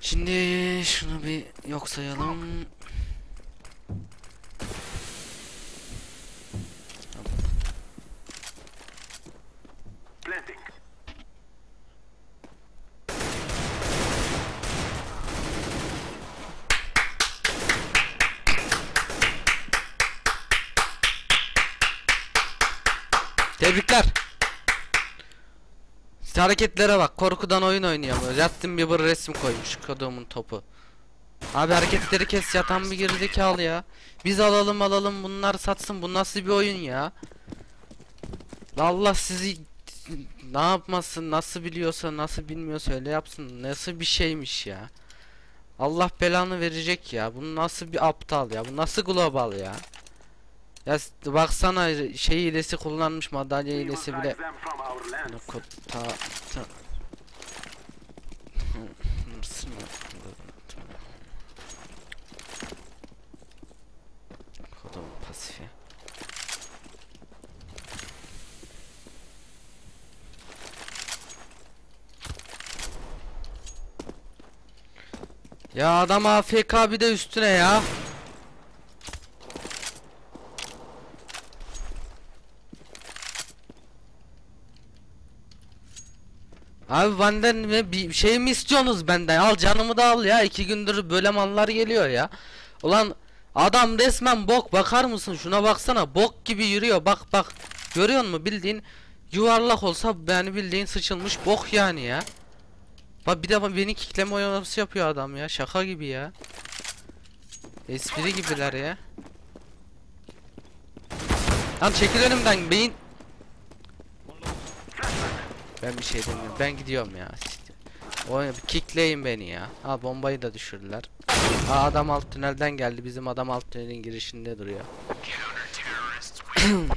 Şimdi şunu bir yok sayalım. Tebrikler. İşte hareketlere bak. Korkudan oyun mu? Justin Bieber resim koymuş kodumun topu. Abi hareketleri kes yatan bir gerizekalı ya. Biz alalım alalım bunlar satsın. Bu nasıl bir oyun ya? Allah sizi ne yapmasın nasıl biliyorsa nasıl bilmiyorsa öyle yapsın. Nasıl bir şeymiş ya. Allah belanı verecek ya. Bu nasıl bir aptal ya. Bu nasıl global ya. Ya baksana şey hilesi kullanmış madalya hilesi bile. drive them from our land. Bunu ko- ta ta Kodum pasifi. Ya adam AFK bir de üstüne ya. Abi benden mi bir şey mi istiyorsunuz benden? Al canımı da al ya. iki gündür böyle mallar geliyor ya. Ulan adam resmen bok bakar mısın? Şuna baksana. Bok gibi yürüyor. Bak bak. Görüyor musun? Bildiğin yuvarlak olsa yani bildiğin sıçılmış bok yani ya. Bak bir de beni kikleme oynaması yapıyor adam ya. Şaka gibi ya. Espri gibiler ya. Lan çekil önümden beyin. Ben bir şey demiyorum. Ben gidiyorum ya. Bir kickleyin beni ya. Ha bombayı da düşürdüler. Ha adam alt tünelden geldi. Bizim adam alt tünelin girişinde duruyor.